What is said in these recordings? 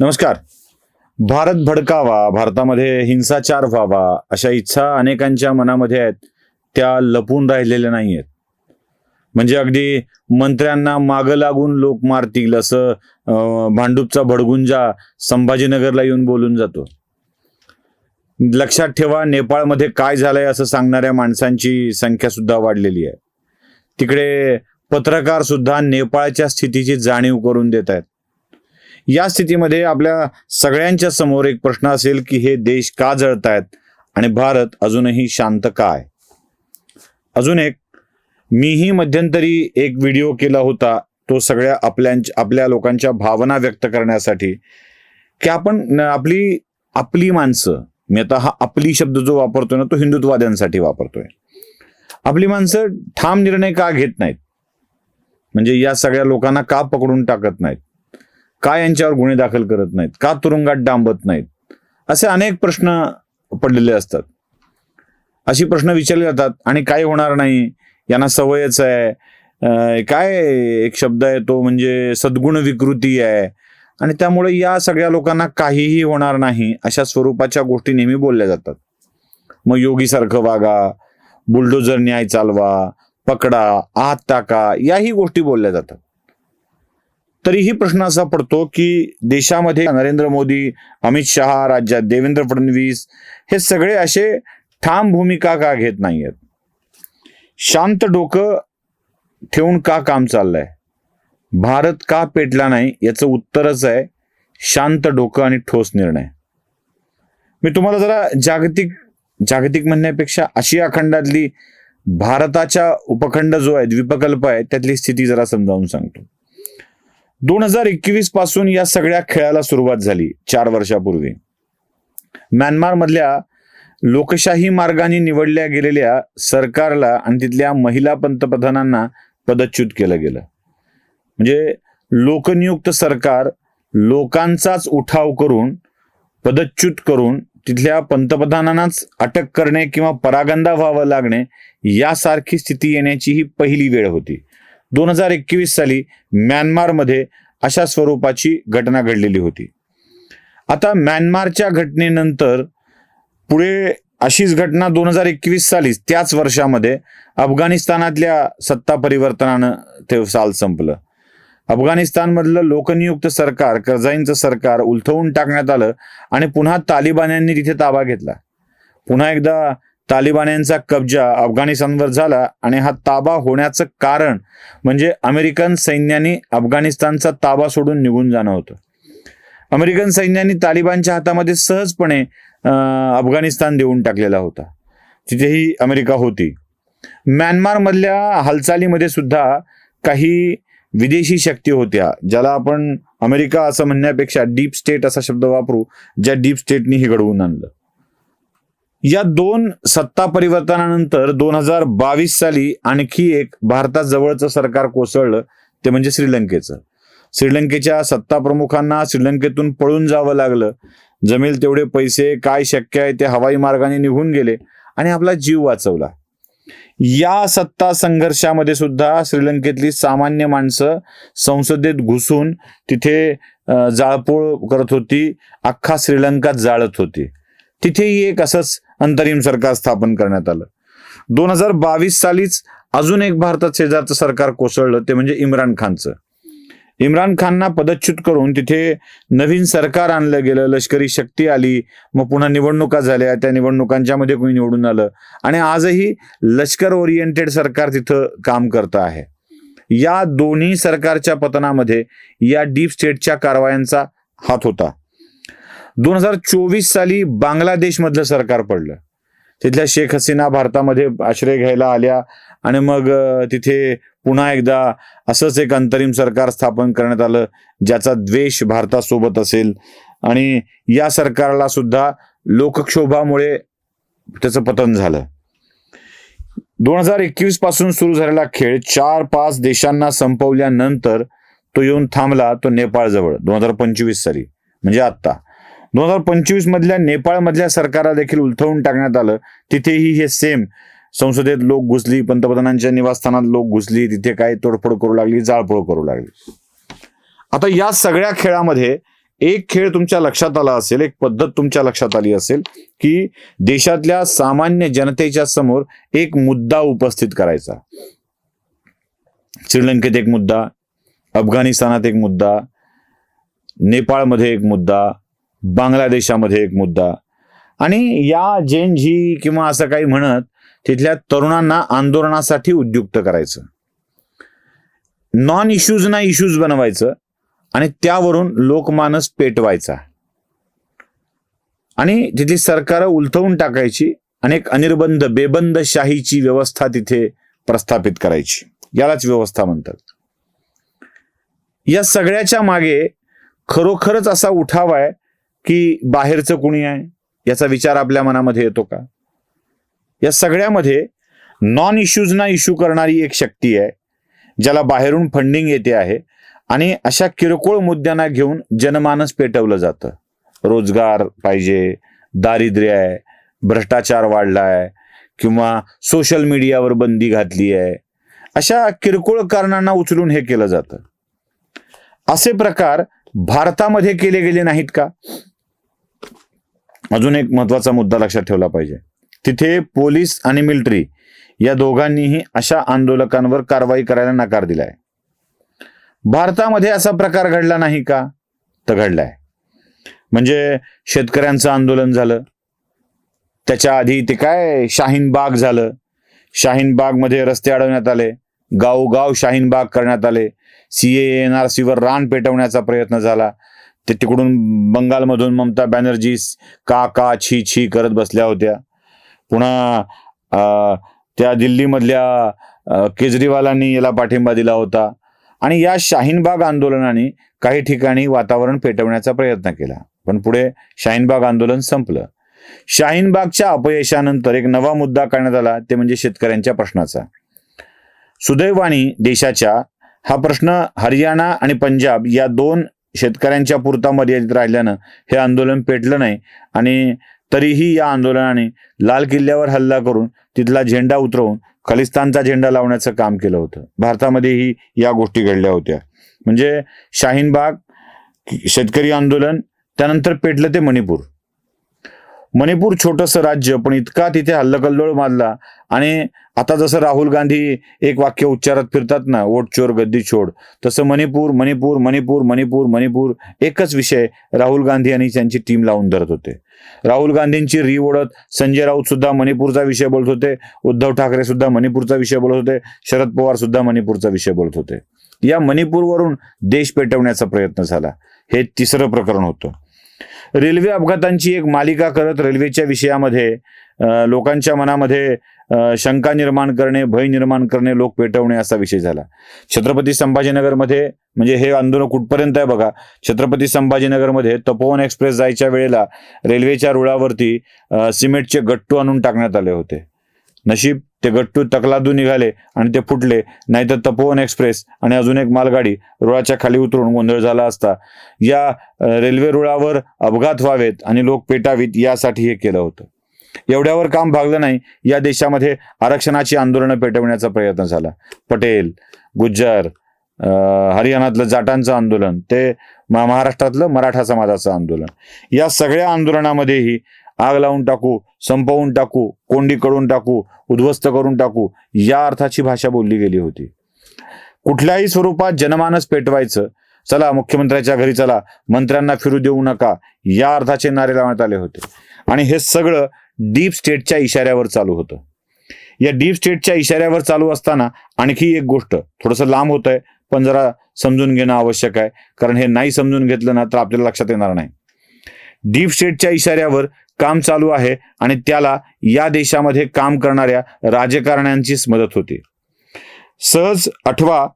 नमस्कार. भारत भडकावा भारतामध्ये हिंसाचार व्हावा अशा इच्छा अनेकांच्या मनामध्ये आहेत. त्या लपून राहिलेल्या नाही आहेत म्हणजे अगदी मंत्र्यांना मागं लागून लोक मारतील असं भांडूपचा भडगुंजा संभाजीनगरला येऊन बोलून जातो. लक्षात ठेवा नेपाळमध्ये काय झालंय असं सांगणाऱ्या माणसांची संख्या सुद्धा वाढलेली आहे. तिकडे पत्रकार सुद्धा नेपाळच्या स्थितीची जाणीव करून देत आहेत या स्थितीमध्ये आपल्या सगळ्यांच्या समोर एक प्रश्न असेल की हे देश का जळतायत आणि भारत अजूनही शांत काय अजून एक मीही मध्यंतरी एक व्हिडिओ केला होता तो सगळ्या आपल्या आपल्या लोकांच्या भावना व्यक्त करण्यासाठी की आपण आपली आपली माणसं मी आता हा आपली शब्द जो वापरतोय ना तो हिंदुत्ववाद्यांसाठी वापरतोय. आपली माणसं ठाम निर्णय का घेत नाहीत? म्हणजे या सगळ्या लोकांना का पकडून टाकत नाहीत? का यांच्यावर गुन्हे दाखल करत नाहीत? का तुरुंगात डांबत नाहीत? असे अनेक प्रश्न पडलेले असतात. अशी प्रश्न विचारले जातात आणि काय होणार नाही यांना सवयच आहे. काय एक शब्द आहे तो म्हणजे सद्गुण विकृती आहे. आणि त्यामुळे या सगळ्या लोकांना काहीही होणार नाही अशा स्वरूपाच्या गोष्टी नेहमी बोलल्या जातात. मग योगीसारखं वागा बुलडोजर न्याय चालवा पकडा आत टाका याही गोष्टी बोलल्या जातात. तरीही प्रश्न असा पडतो की देशामध्ये नरेंद्र मोदी अमित शहा राज्यात देवेंद्र फडणवीस हे सगळे असे ठाम भूमिका का घेत नाहीयेत? शांत डोकं ठेवून का काम चाललंय? भारत का पेटला नाही याचं उत्तरच आहे शांत डोकं आणि ठोस निर्णय. मी तुम्हाला जरा जागतिक जागतिक म्हणण्यापेक्षा आशिया खंडातली भारताच्या उपखंड जो आहे द्वीपकल्प आहे त्यातली स्थिती जरा समजावून सांगतो. दोन हजार एकवीसपासून या सगळ्या खेळाला सुरुवात झाली चार वर्षापूर्वी. म्यानमार मधल्या लोकशाही मार्गाने निवडल्या गेलेल्या सरकारला आणि तिथल्या महिला पंतप्रधानांना पदच्युत केलं गेलं. म्हणजे लोकनियुक्त सरकार लोकांचाच उठाव करून पदच्युत करून तिथल्या पंतप्रधानांनाच अटक करणे किंवा परागंदा व्हावं लागणे यासारखी स्थिती येण्याची ही पहिली वेळ होती. दोन हजार एकवीस साली म्यानमारमध्ये अशा स्वरूपाची घटना घडलेली होती. आता म्यानमारच्या घटनेनंतर पुढे अशीच घटना दोन हजार एकवीस साली त्याच वर्षामध्ये अफगाणिस्तानातल्या सत्ता परिवर्तनानं ते साल संपलं. अफगाणिस्तानमधलं लोकनियुक्त सरकार करजाईंचं सरकार उलथवून टाकण्यात आलं आणि पुन्हा तालिबान्यांनी तिथे ताबा घेतला. पुन्हा एकदा तालिबान यांचा कब्जा अफगाणिस्तानवर झाला आणि हा ताबा होण्याचं कारण म्हणजे अमेरिकन सैन्याने अफगाणिस्तानचा ताबा सोडून निघून जाणं होतं. अमेरिकन सैन्यानी तालिबानच्या हातामध्ये सहजपणे अफगाणिस्तान देऊन टाकलेला होता. तिथेही अमेरिका होती. म्यानमारमधल्या हालचालीमध्ये सुद्धा काही विदेशी शक्ती होत्या ज्याला आपण अमेरिका असं म्हणण्यापेक्षा डीप स्टेट असा शब्द वापरू ज्या डीप स्टेटनी हे घडवून आणलं. या दोन सत्ता परिवर्तनानंतर दोन हजार बावीस साली आणखी एक भारतात जवळचं सरकार कोसळलं ते म्हणजे श्रीलंकेचं. श्रीलंकेच्या सत्ता प्रमुखांना श्रीलंकेतून पळून जावं लागलं. जमेल तेवढे पैसे काय शक्य आहे ते हवाई मार्गाने निघून गेले आणि आपला जीव वाचवला. या सत्ता संघर्षामध्ये सुद्धा श्रीलंकेतली सामान्य माणसं संसदेत घुसून तिथे जाळपोळ करत होती अख्खा श्रीलंका जाळत होती. तिथेही एक असंच अंतरिम सरकार स्थापन करण्यात आलं. दोन हजार बावीस सालीच अजून एक भारतात शेजारचं सरकार कोसळलं ते म्हणजे इम्रान खानचं. इम्रान खानना पदच्युत करून तिथे नवीन सरकार आणलं गेलं लष्करी शक्ती आली मग पुन्हा निवडणुका झाल्या त्या निवडणुकांच्या मध्ये कोणी निवडून आलं. आणि आजही लष्कर ओरिएंटेड सरकार तिथं काम करतं आहे. या दोन्ही सरकारच्या पतनामध्ये या डीप स्टेटच्या कारवायांचा हात होता. दोन हजार चोवीस साली बांगलादेश मधलं सरकार पडलं. तिथल्या शेख हसीना भारतामध्ये आश्रय घ्यायला आल्या आणि मग तिथे पुन्हा एकदा असंच एक अंतरिम सरकार स्थापन करण्यात आलं ज्याचा द्वेष भारतासोबत असेल. आणि या सरकारला सुद्धा लोकक्षोभामुळे त्याचं पतन झालं. दोन हजार एकवीसपासून सुरू झालेला खेळ चार पाच देशांना संपवल्यानंतर तो येऊन थांबला तो नेपाळजवळ दोन हजार पंचवीस साली म्हणजे आत्ता. दोन हजार पंचवीस मधल्या नेपाळमधल्या सरकारला देखील उलथवून टाकण्यात आलं. तिथेही हे सेम संसदेत लोक घुसली पंतप्रधानांच्या निवासस्थानात लोक घुसली तिथे काय तोडफोड करू लागली जाळपोळ करू लागली. आता या सगळ्या खेळामध्ये एक खेळ तुमच्या लक्षात आला असेल एक पद्धत तुमच्या लक्षात आली असेल की देशातल्या सामान्य जनतेच्या समोर एक मुद्दा उपस्थित करायचा. श्रीलंकेत एक मुद्दा अफगाणिस्तानात एक मुद्दा नेपाळमध्ये एक मुद्दा बांगलादेशामध्ये एक मुद्दा. आणि या जेन झी किंवा असं काही म्हणत तिथल्या तरुणांना आंदोलनासाठी उद्युक्त करायचं. नॉन इश्यूजना इश्यूज बनवायचं आणि त्यावरून लोकमानस पेटवायचा. आणि तिथली सरकार उलथवून टाकायची आणि एक अनिर्बंध बेबंद शाहीची व्यवस्था तिथे प्रस्थापित करायची. यालाच व्यवस्था म्हणतात. या सगळ्याच्या मागे खरोखरच असा उठाव आहे की बाहेरचं कुणी आहे? याचा विचार आपल्या मनामध्ये येतो का? या सगळ्यामध्ये नॉन इश्यूजना इश्यू करणारी एक शक्ती आहे ज्याला बाहेरून फंडिंग येते आहे आणि अशा किरकोळ मुद्द्यांना घेऊन जनमानस पेटवलं जातं. रोजगार पाहिजे दारिद्र्य आहे भ्रष्टाचार वाढला आहे किंवा सोशल मीडियावर बंदी घातली आहे अशा किरकोळ कारणांना उचलून हे केलं जातं. असे प्रकार भारतामध्ये केले गेले नाहीत का? अजून एक महत्त्वाचा मुद्दा लक्षात ठेवला पाहिजे. तिथे पोलीस आणि मिलिटरी या दोघांनीही अशा आंदोलकांवर कारवाई करायला नकार दिलाय. भारतामध्ये असा प्रकार घडला नाही का? तर घडलाय. म्हणजे शेतकऱ्यांचं आंदोलन झालं. त्याच्या आधी ते काय? शाहीन बाग झालं. शाहीन बागमध्ये रस्ते अडवण्यात आले. गावगाव शाहीन बाग करण्यात आले. सी एन आर सीवर रान पेटवण्याचा प्रयत्न झाला. ते तिकडून बंगालमधून ममता बॅनर्जी का का छी छी करत बसल्या होत्या. पुन्हा अं, त्या दिल्लीमधल्या केजरीवालांनी याला पाठिंबा दिला होता. आणि या शाहीनबाग आंदोलनाने काही ठिकाणी वातावरण पेटवण्याचा प्रयत्न केला. पण पुढे शाहीनबाग आंदोलन संपलं. शाहीनबागच्या अपयशानंतर एक नवा मुद्दा करण्यात आला ते म्हणजे शेतकऱ्यांच्या प्रश्नाचा. सुदैवानी देशाच्या हा प्रश्न हरियाणा आणि पंजाब या दोन शेतकऱ्यांच्या पुरता मर्यादित राहिल्यानं हे आंदोलन पेटलं नाही. आणि तरीही या आंदोलनाने लाल किल्ल्यावर हल्ला करून तिथला झेंडा उतरवून खलिस्तानचा झेंडा लावण्याचं काम केलं होतं. भारतामध्येही या गोष्टी घडल्या होत्या. म्हणजे शाहीनबाग शेतकरी आंदोलन त्यानंतर पेटलं ते मणिपूर. मणिपूर छोटंसं राज्य पण इतका तिथे हल्लकल्लोळ माजला आणि आता जसं राहुल गांधी एक वाक्य उच्चारत फिरतात ना वोट चोर गद्दी छोड. तसं मणिपूर मणिपूर मणिपूर मणिपूर मणिपूर एकच विषय राहुल गांधी आणि त्यांची टीम लावून धरत होते. राहुल गांधींची री ओढत संजय राऊत सुद्धा मणिपूरचा विषय बोलत होते उद्धव ठाकरे सुद्धा मणिपूरचा विषय बोलत होते शरद पवार सुद्धा मणिपूरचा विषय बोलत होते. या मणिपूरवरून देश पेटवण्याचा प्रयत्न झाला. हे तिसरं प्रकरण होतं. रेल्वे अपघातांची एक मालिका करत रेल्वेच्या विषयामध्ये लोकांच्या मनामध्ये शंका निर्माण करणे भय निर्माण करणे लोक पेटवणे असा विषय झाला. छत्रपती संभाजीनगरमध्ये म्हणजे हे आंदोलन कुठपर्यंत आहे बघा? छत्रपती संभाजीनगरमध्ये तपोवन एक्सप्रेस जायच्या वेळेला रेल्वेच्या रुळावरती सिमेंटचे गट्टू आणून टाकण्यात आले होते. नशीब ते गट्टू तकलादू निघाले आणि ते फुटले. नाहीतर तपोवन एक्सप्रेस आणि अजून एक मालगाडी रुळाच्या खाली उतरून गोंधळ झाला असता. या रेल्वे रुळावर अपघात व्हावेत आणि लोक पेटावीत यासाठी हे केलं होतं. एवढ्यावर काम भागलं नाही. या देशामध्ये आरक्षणाची आंदोलनं पेटवण्याचा प्रयत्न झाला. पटेल गुज्जर हरियाणातलं जाटांचं आंदोलन ते महाराष्ट्रातलं मराठा समाजाचं आंदोलन. या सगळ्या आंदोलनामध्येही आग लावून टाकू संपवून टाकू कोंडी करून टाकू उद्ध्वस्त करून टाकू या अर्थाची भाषा बोलली गेली होती. कुठल्याही स्वरूपात जनमानस पेटवायचं चला मुख्यमंत्र्याच्या घरी चला मंत्र्यांना फिरू देऊ नका या अर्थाचे नारे लावण्यात आले होते. आणि हे सगळं डीप स्टेटच्या इशाऱ्यावर चालू होतं. या डीप स्टेटच्या इशाऱ्यावर चालू असताना आणखी एक गोष्ट थोडंसं लांब होत आहे पण जरा समजून घेणं आवश्यक आहे कारण हे नाही समजून घेतलं ना तर आपल्याला लक्षात येणार नाही. डीप स्टेटच्या इशाऱ्यावर काम चालू आहे आणि त्याला या देशामध्ये काम करणाऱ्या राजकारण्यांचीच मदत होती. सहज आठवा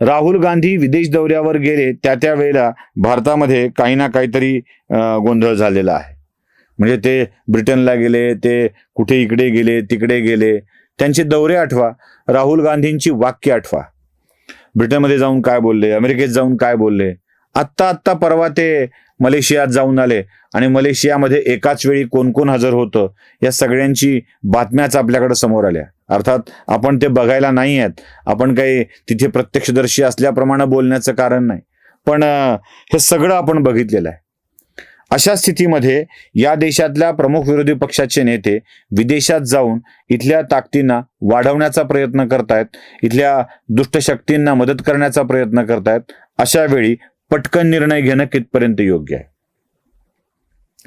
राहुल गांधी विदेश दौऱ्यावर गेले त्या त्या वेळेला भारतामध्ये काही ना काहीतरी गोंधळ झालेला आहे. म्हणजे ते ब्रिटनला गेले ते कुठे इकडे गेले तिकडे गेले त्यांचे दौरे आठवा राहुल गांधींची वाक्य आठवा. ब्रिटनमध्ये जाऊन काय बोलले अमेरिकेत जाऊन काय बोलले? आत्ता आत्ता परवा ते मलेशियात जाऊन आले आणि मलेशियामध्ये एकाच वेळी कोण कोण हजर होतं या सगळ्यांची बातम्याच आपल्याकडे समोर आल्या. अर्थात आपण ते बघायला नाही आहेत. आपण काही तिथे प्रत्यक्षदर्शी असल्याप्रमाणे बोलण्याचं कारण नाही. पण हे सगळं आपण बघितलेलं आहे. अशा स्थितीमध्ये या देशातल्या प्रमुख विरोधी पक्षाचे नेते विदेशात जाऊन इथल्या ताकदींना वाढवण्याचा प्रयत्न करतायत इथल्या दुष्ट शक्तींना मदत करण्याचा प्रयत्न करतायत अशा वेळी पटकन निर्णय घेणं कितपर्यंत योग्य आहे?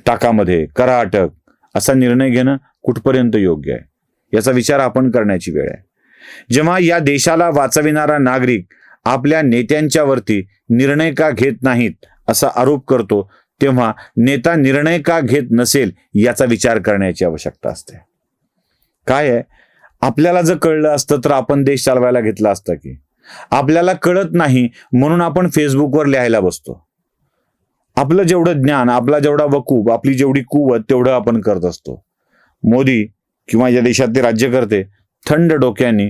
टाकामध्ये करा अटक असा निर्णय घेणं कुठपर्यंत योग्य आहे? याचा विचार आपण करण्याची वेळ आहे. जेव्हा या देशाला वाचविणारा नागरिक आपल्या नेत्यांच्यावरती निर्णय का घेत नाहीत असा आरोप करतो तेव्हा नेता निर्णय का घेत नसेल याचा विचार करण्याची आवश्यकता असते. काय आहे? आपल्याला जर कळलं असतं तर आपण देश चालवायला घेतला असता की. आपल्याला कळत नाही म्हणून आपण फेसबुकवर लिहायला बसतो. आपलं जेवढं ज्ञान आपला जेवढा वकूब आपली जेवढी कुवत तेवढं आपण करत असतो. मोदी किंवा या देशातले राज्यकर्ते थंड डोक्यांनी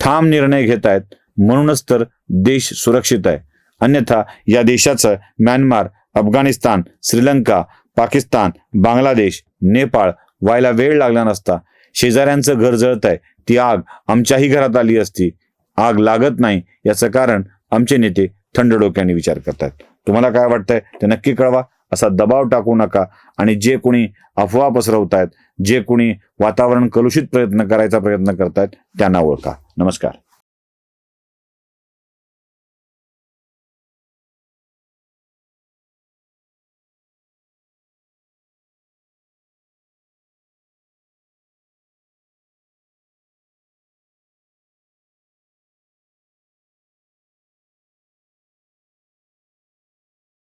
ठाम निर्णय घेत आहेत म्हणूनच तर देश सुरक्षित आहे. अन्यथा या देशाचं म्यानमार अफगाणिस्तान श्रीलंका पाकिस्तान बांगलादेश नेपाळ व्हायला वेळ लागला नसता. शेजाऱ्यांचं घर जळत आहे ती आग आमच्याही घरात आली असती. आग लागत नाही याचं कारण आमचे नेते थंड डोक्याने विचार करतात. तुम्हाला काय वाटतंय? ते नक्की कळवा. असा दबाव टाकू नका आणि जे कोणी अफवा पसरवतायत जे कोणी वातावरण कलुषित प्रयत्न करायचा प्रयत्न करतायत त्यांना ओळखा. नमस्कार.